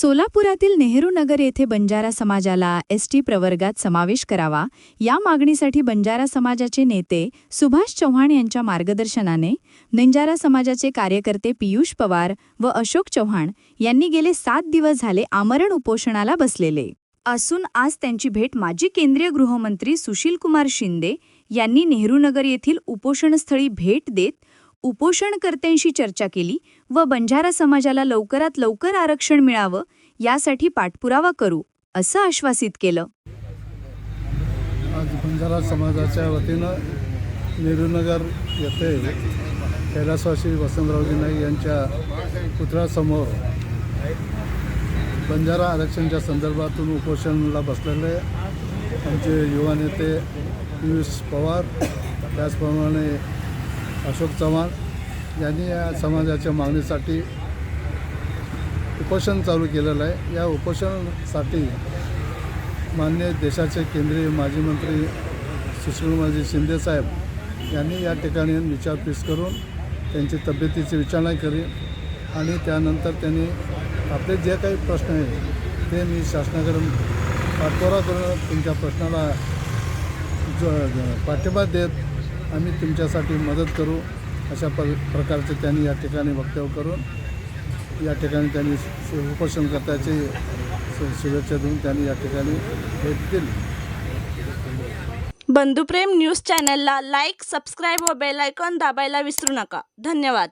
सोलापुरातील नेहरू नगर येथे बंजारा समाजाला S T प्रवर्गात समावेश करावा. या मागणीसाठी बंजारा समाजाचे नेते सुभाष चव्हाण यांच्या मार्गदर्शनाने निंजारा समाजाचे कार्यकर्ते पियुष पवार व अशोक चव्हाण यांनी गेले सात दिवस झाले आमरण उपोषणाला बसलेले. असून आज त्यांची भेट माजी केंद्रीय गृहमंत्री सुशीलकुमार शिंदे यांनी नेहरूनगर येथील उपोषणस्थळी भेट देत उपोषणकर्त्यांशी चर्चा केली व बंजारा समाजाला लवकरात लवकर आरक्षण मिळावं यासाठी पाठपुरावा करू असं आश्वासित केलं. आज बंजारा समाजाच्या वतीनं नेहरूनगर येथे कैलासवासी वसंतरावजी नाईक यांच्या पुतळ्यासमोर बंजारा आरक्षणच्या संदर्भातून उपोषणाला बसलेले आमचे युवा नेते पियुष पवार त्याचप्रमाणे अशोक चव्हाण यांनी या समाजाच्या मागणीसाठी उपोषण चालू केलेलं आहे. या उपोषणासाठी मान्य देशाचे केंद्रीय माजी मंत्री सुशीलमाजी शिंदेसाहेब यांनी या ठिकाणी विचारपूस करून त्यांची तब्येतीची विचारणा केली आणि त्यानंतर त्यांनी आपले जे काही प्रश्न आहेत ते मी शासनाकडून पाठपुरावा करून तुमच्या प्रश्नाला जो पाठिंबा देत आम्ही तुमच्यासाठी मदत करू अशा प प्रकारचे त्यांनी या ठिकाणी वक्तव्य करून या ठिकाणी त्यांनी उपोषणकर्त्याचे शुभेच्छा देऊन त्यांनी या ठिकाणी भेट दिली. बंधुप्रेम न्यूज चॅनलला लाईक सबस्क्राईब व बेल दाबायला विसरू नका. धन्यवाद.